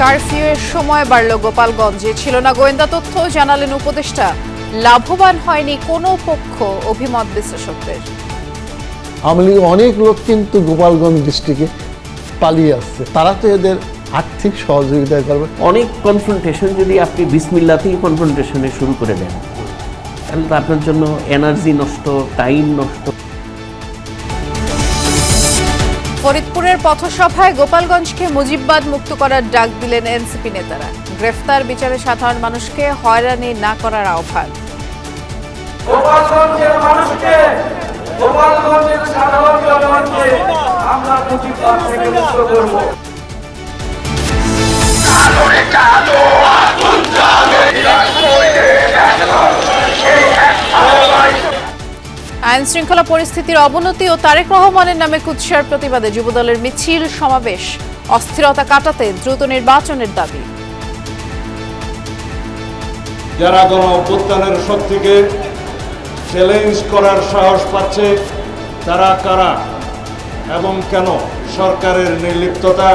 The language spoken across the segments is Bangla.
কারফিউ এর সময় বাড়ল গোপালগঞ্জে। ছিল না গোয়েন্দা তথ্য জানালেন উপদেষ্টা। লাভবান হয়নি কোনো পক্ষ অভিমত বিশ্লেষকদের। আওয়ামী লীগের অনেক লোক কিন্তু গোপালগঞ্জ ডিস্ট্রিক্টে পালিয়ে আসছে। তারা তো এদের আর্থিক সহযোগিতা করবে। অনেক কনফ্রন্টেশন যদি আপনি বিসমিল্লাতেই কনফ্রন্টেশনে শুরু করে দেন তাহলে তো আপনার জন্য এনার্জি নষ্ট টাইম নষ্ট। ফরিদপুরের পথসভায় গোপালগঞ্জকে মুজিববাদ মুক্ত করার ডাক দিলেন এনসিপি নেতারা। গ্রেফতার বিচারে সাধারণ মানুষকে হয়রানি না করার আহ্বান। আমরা থেকে মুক্ত আইন শৃঙ্খলা পরিস্থিতির অবনতি ও তারেক রহমানের নামে কুৎসার প্রতিবাদে যুবদলের মিছিল, সমাবেশ, অস্থিরতা কাটাতে দ্রুত নির্বাচনের দাবি। যারা গণ অভ্যুত্থানের শক্তিকে চ্যালেঞ্জ করার সাহস পাচ্ছে, তারা কারা এবং কেন সরকারের নির্লিপ্ততা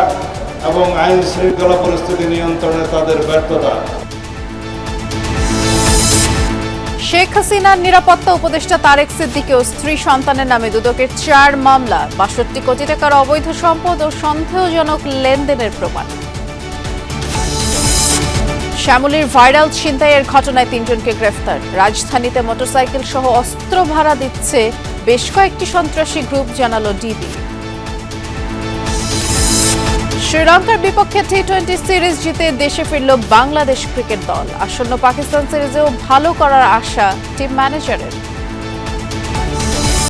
এবং আইন শৃঙ্খলা পরিস্থিতি নিয়ন্ত্রণে তাদের ব্যর্থতা? শেখ হাসিনার নিরাপত্তা উপদেষ্টা তারেক সিদ্দিকী ও স্ত্রী সন্তানের নামে দুদকের চার মামলা, বাষট্টি কোটি টাকার অবৈধ সম্পদ ও সন্দেহজনক লেনদেনের প্রমাণ। শ্যামলীর ভাইরাল ছিনতাইয়ের ঘটনায় তিনজনকে গ্রেফতার। রাজধানীতে মোটরসাইকেল সহ অস্ত্র ভাড়া দিচ্ছে বেশ কয়েকটি সন্ত্রাসী গ্রুপ, জানালো ডিবি। শ্রীলঙ্কার বিপক্ষে টি টোয়েন্টি সিরিজ জিতে দেশে ফিরল বাংলাদেশ ক্রিকেট দল। আসন্ন পাকিস্তান সিরিজেও ভালো করার আশা টিম ম্যানেজারের।